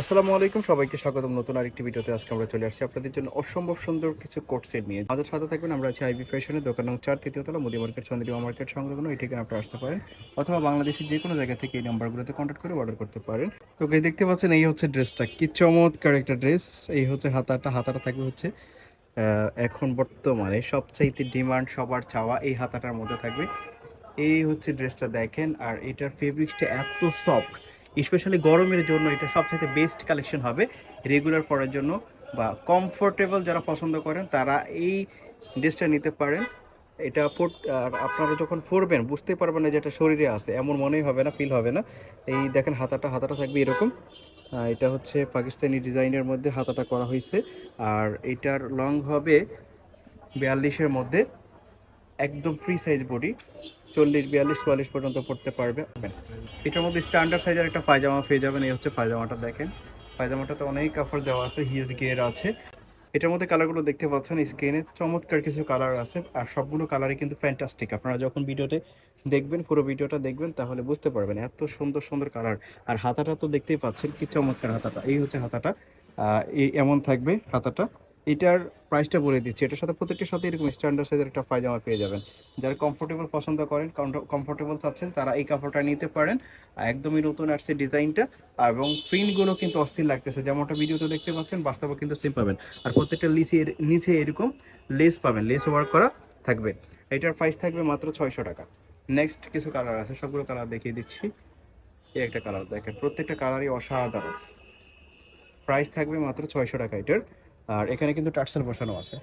আসসালামু আলাইকুম, সবাইকে স্বাগতম। নতুন আরেকটি ভিডিওতে আজকে আমরা চলে আসছি আপনাদের জন্য অসম্ভব সুন্দর কিছু কোট সেট নিয়ে। আমাদের সাথে থাকবেন আমরা আছি আইবি ফ্যাশনের দোকান নং চার, তৃতীয় তলা মুদি মার্কেট, চন্দ্রিমা মার্কেট সংলগ্ন। এই ঠিকানা আপনারা আসতে পারেন অথবা বাংলাদেশের যে কোনো জায়গা থেকে এই নাম্বারগুলোতে কন্ট্যাক্ট করে অর্ডার করতে পারেন। তো এই দেখতে পাচ্ছেন, এই হচ্ছে ড্রেসটা। কি চমৎকার একটা ড্রেস। এই হচ্ছে হাতাটা হাতাটা থাকবে হচ্ছে এখন বর্তমানে সবচাইতে ডিমান্ড সবার চাওয়া এই হাতাটার মধ্যে থাকবে। এই হচ্ছে ড্রেসটা দেখেন, আর এটার ফেব্রিকটা এত সফট স্পেশালি গরমের জন্য এটা সবচেয়ে বেস্ট কালেকশন হবে। রেগুলার পরার জন্য বা কমফোর্টেবল যারা পছন্দ করেন, তারা এই ড্রেসটা নিতে পারেন। এটা আর আপনারা যখন পরবেন, বুঝতে পারবেন না যে এটা শরীরে আছে। এমন মনেই হবে না ফিল হবে না। এই দেখেন হাতাটা হাতাটা থাকবে এরকম। এটা হচ্ছে পাকিস্তানি ডিজাইনের মধ্যে হাতাটা করা হয়েছে আর এটার লং হবে বিয়াল্লিশের মধ্যে। একদম ফ্রি সাইজ বডি চল্লিশ, বিয়াল্লিশ, চুয়াল্লিশ পর্যন্ত পড়তে পারবে। এটার মধ্যে স্ট্যান্ডার্ড সাইজের একটা পায়জামা পেয়ে যাবেন, এই হচ্ছে পায়জামাটা দেখেন। পায়জামাটাতে অনেক কাপড় দেওয়া আছে হিউজ গিয়ার আছে। এটার মধ্যে কালারগুলো দেখতে পাচ্ছেন স্ক্রিনে চমৎকার কিছু কালার আছে, আর সবগুলো কালারই কিন্তু ফ্যান্টাস্টিক আপনারা যখন ভিডিওতে দেখবেন, পুরো ভিডিওটা দেখবেন, তাহলে বুঝতে পারবেন এত সুন্দর সুন্দর কালার আর হাতাটা তো দেখতেই পাচ্ছেন কি চমৎকার হাতাটা, এই হচ্ছে হাতাটা। এমন থাকবে হাতাটা। এটার প্রাইসটা বলে দিচ্ছি। এটার সাথে প্রত্যেকটার সাথে এরকম স্ট্যান্ডার্ড সাইজের একটা পায়জামা পেয়ে যাবেন। যারা কমফোর্টেবল পছন্দ করেন কমফোর্টেবল চাচ্ছেন, তারা এই কাপড়টা নিতে পারেন। একদমই নতুন আসছে ডিজাইনটা এবং প্রিন্টগুলো কিন্তু অস্থির লাগতেছে। যেমনটা ভিডিওতে দেখতে পাচ্ছেন, বাস্তবে কিন্তু সেম পাবেন। আর প্রত্যেকটা লিসের নিচে এরকম লেস পাবেন লেস ওয়ার্ক করা থাকবে। এটার প্রাইস থাকবে মাত্র ছয়শো টাকা। নেক্সট কিছু কালার আছে, সবগুলো কালার দেখিয়ে দিচ্ছি। এই একটা কালার দেখেন, প্রত্যেকটা কালারই অসাধারণ। প্রাইস থাকবে মাত্র ছয়শো টাকা এটার। আর এখানে কিন্তু টার্সেল বসানো আছে।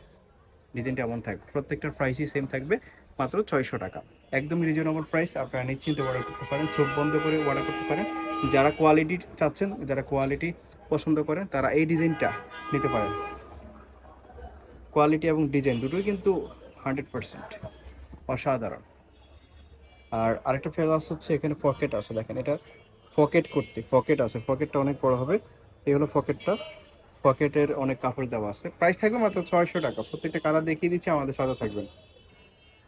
ডিজাইনটা এমন থাকবে প্রত্যেকটার প্রাইসই সেম থাকবে, মাত্র ছয়শো টাকা। একদম রিজনেবল প্রাইস আপনারা নিশ্চিন্তে অর্ডার করতে পারেন, চোখ বন্ধ করে অর্ডার করতে পারেন। যারা কোয়ালিটি চাচ্ছেন, যারা কোয়ালিটি পছন্দ করেন, তারা এই ডিজাইনটা নিতে পারেন। কোয়ালিটি এবং ডিজাইন দুটোই কিন্তু হান্ড্রেড পারসেন্ট অসাধারণ। আর আরেকটা ফেলাস হচ্ছে এখানে পকেট আছে, দেখেন এটা পকেট করতে পকেট আছে পকেটটা অনেক বড় হবে। এই হলো পকেটটা পকেটের অনেক কাপড় দেওয়া আছে। প্রাইস থাকবে মাত্র ছয়শো টাকা। প্রত্যেকটা কালার দেখিয়ে দিচ্ছি, আমাদের সাথে থাকবেন।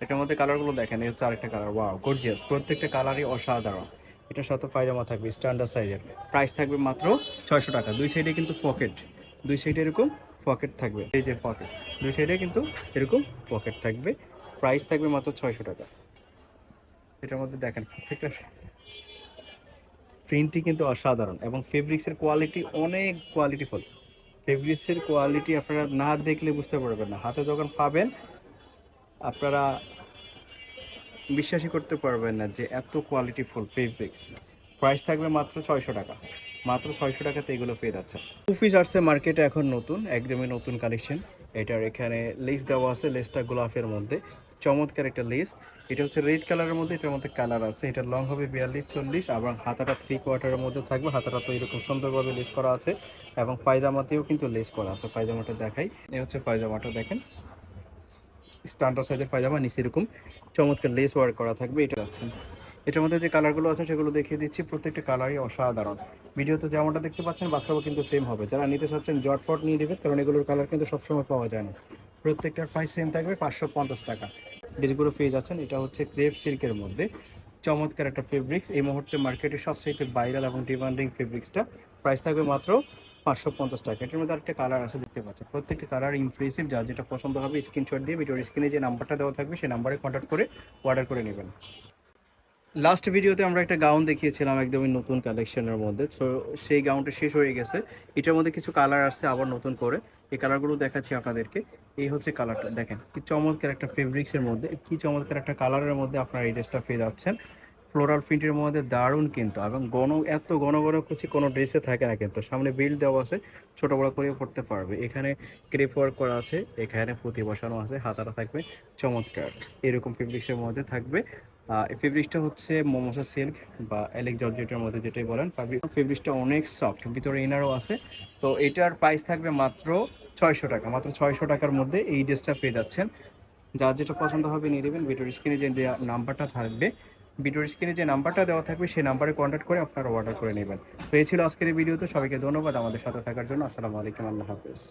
এটার মধ্যে কালারগুলো দেখেন, এই হচ্ছে আরেকটা কালার ওয়াও গর্জিয়াস প্রত্যেকটা কালারই অসাধারণ। এটার সাথে পায়জামা থাকবে স্ট্যান্ডার্ড সাইজের প্রাইস থাকবে মাত্র ছয়শো টাকা। দুই সাইডে কিন্তু পকেট দুই সাইডে এরকম পকেট থাকবে। এই যে পকেট দুই সাইডে কিন্তু এরকম পকেট থাকবে। প্রাইস থাকবে মাত্র ছয়শো টাকা। এটার মধ্যে দেখেন, প্রত্যেকটা প্রিন্টটি কিন্তু অসাধারণ এবং ফেব্রিক্সের কোয়ালিটি অনেক কোয়ালিটিফুল ফেব্রিক্সের কোয়ালিটি আপনারা না দেখলে বুঝতে পারবেন না। হাতে যখন পাবেন, আপনারা বিশ্বাসই করতে পারবেন না যে এত কোয়ালিটি ফুল ফেব্রিক্স প্রাইস থাকবে মাত্র ছয়শো টাকা। মাত্র ছয়শো টাকাতে এগুলো পেয়ে যাচ্ছে টু পিস আসছে মার্কেটে এখন নতুন, একদমই নতুন কালেকশন এটার এখানে লেস দেওয়া আছে লেসটা গোলাপের মধ্যে। চমৎকার একটা লেস এটা হচ্ছে রেড কালারের মধ্যে, এটার মধ্যে কালার আছে। এটা লং হবে বিয়াল্লিশ, চল্লিশ এবং হাতাটা থ্রি কোয়ার্টারের মধ্যে থাকবে। হাতাটা তো এরকম সুন্দরভাবে লেস করা আছে এবং পায়জামাতেও কিন্তু লেস করা আছে। পায়জামাটা দেখাই। এ হচ্ছে পায়জামাটা, দেখেন। স্ট্যান্ডার্ড সাইজের পায়জামা, নিচে এরকম চমৎকার লেস ওয়ার্ক করা থাকবে। এটা আছেন এটার মধ্যে যে কালারগুলো আছে সেগুলো দেখিয়ে দিচ্ছি। প্রত্যেকটা কালারই অসাধারণ। ভিডিওতে যেমনটা দেখতে পাচ্ছেন বাস্তবে কিন্তু সেম হবে। যারা নিতে চাচ্ছেন জটফট নিয়ে নেবেন, কারণ এগুলোর কালার কিন্তু সবসময় পাওয়া যায় না। প্রত্যেকটার প্রাইস সেম থাকবে পাঁচশো পঞ্চাশ টাকা। ড্রেসগুলো পেয়ে যাচ্ছেন, এটা হচ্ছে ক্রেপ সিল্কের মধ্যে। চমৎকার একটা ফেব্রিক্স এই মুহূর্তে মার্কেটে সবচেয়ে ভাইরাল এবং ডিমান্ডিং ফেব্রিক্সটা প্রাইস থাকবে মাত্র পাঁচশো পঞ্চাশ টাকা। এটার মধ্যে আরেকটা কালার আছে দেখতে পাচ্ছেন। প্রত্যেকটা কালার ইমপ্রেসিভ যার যেটা পছন্দ হবে স্ক্রিনশট দিয়ে ভিডিওর স্ক্রিনে যে নাম্বারটা দেওয়া থাকবে, সেই নাম্বারে কন্ট্যাক্ট করে অর্ডার করে নেবেন। লাস্ট ভিডিওতে আমরা একটা গাউন দেখিয়েছিলাম একদমই নতুন কালেকশনের মধ্যে। সেই গাউনটা শেষ হয়ে গেছে। এটার মধ্যে কিছু কালার আসছে আবার নতুন করে। এই কালারগুলো দেখাচ্ছি আপনাদেরকে। এই হচ্ছে কালারটা দেখেন, কি চমৎকার একটা ফেব্রিক্সের মধ্যে, কি চমৎকার একটা কালারের মধ্যে আপনারা এই ড্রেসটা পেয়ে যাচ্ছেন। ফ্লোরাল প্রিন্টের মধ্যে দারুণ কিন্তু, এবং গণ এত ঘন ঘন কুচি কোনো ড্রেসে থাকে না কিন্তু। সামনে বেল্ট দেওয়া আছে, ছোটো বড়ো করেও পড়তে পারবে। এখানে ক্রেপ ওয়ার্ক করা আছে, এখানে পুঁতি বসানো আছে, হাতাটা থাকবে চমৎকার। এরকম ফেব্রিক্সের মধ্যে থাকবে। ফেব্রিক্সটা হচ্ছে মোমোসা সিল্ক বা এলেক জর্জেটের মধ্যে যেটাই বলেন ফেব্রিক্সটা অনেক সফট ভিতরে ইনারও আছে। তো এটার প্রাইস থাকবে মাত্র ছয়শো টাকা, মাত্র ছয়শো টাকার মধ্যে এই ড্রেসটা পেয়ে যাচ্ছেন। যার যেটা পছন্দ হবে নিয়ে নেবেন ভিডিওর স্ক্রিনে যে নাম্বারটা থাকবে ভিডিওর স্ক্রিনে যে নাম্বারটা দেওয়া থাকবে, সেই নাম্বারে কন্ট্যাক্ট করে আপনারা অর্ডার করে নেবেন। তো এই ছিল আজকের ভিডিওতে, সবাইকে ধন্যবাদ আমাদের সাথে থাকার জন্য। আসসালামু আলাইকুম, আল্লাহ হাফেজ।